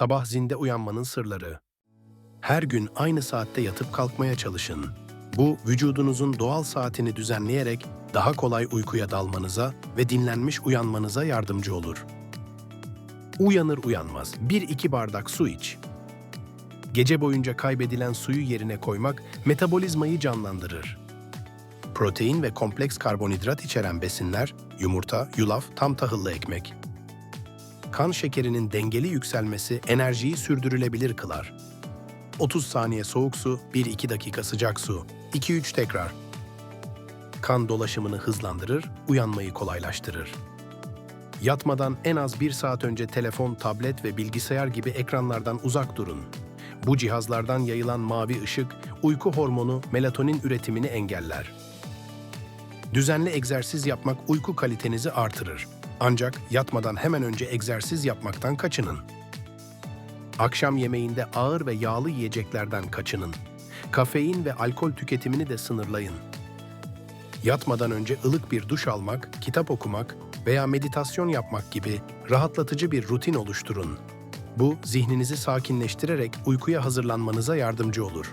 Sabah zinde uyanmanın sırları. Her gün aynı saatte yatıp kalkmaya çalışın. Bu vücudunuzun doğal saatini düzenleyerek daha kolay uykuya dalmanıza ve dinlenmiş uyanmanıza yardımcı olur. Uyanır uyanmaz 1-2 bardak su iç. Gece boyunca kaybedilen suyu yerine koymak metabolizmayı canlandırır. Protein ve kompleks karbonhidrat içeren besinler, yumurta, yulaf, tam tahıllı ekmek. Kan şekerinin dengeli yükselmesi enerjiyi sürdürülebilir kılar. 30 saniye soğuk su, 1-2 dakika sıcak su, 2-3 tekrar. Kan dolaşımını hızlandırır, uyanmayı kolaylaştırır. Yatmadan en az bir saat önce telefon, tablet ve bilgisayar gibi ekranlardan uzak durun. Bu cihazlardan yayılan mavi ışık, uyku hormonu melatonin üretimini engeller. Düzenli egzersiz yapmak uyku kalitenizi artırır. Ancak yatmadan hemen önce egzersiz yapmaktan kaçının. Akşam yemeğinde ağır ve yağlı yiyeceklerden kaçının. Kafein ve alkol tüketimini de sınırlayın. Yatmadan önce ılık bir duş almak, kitap okumak veya meditasyon yapmak gibi rahatlatıcı bir rutin oluşturun. Bu zihninizi sakinleştirerek uykuya hazırlanmanıza yardımcı olur.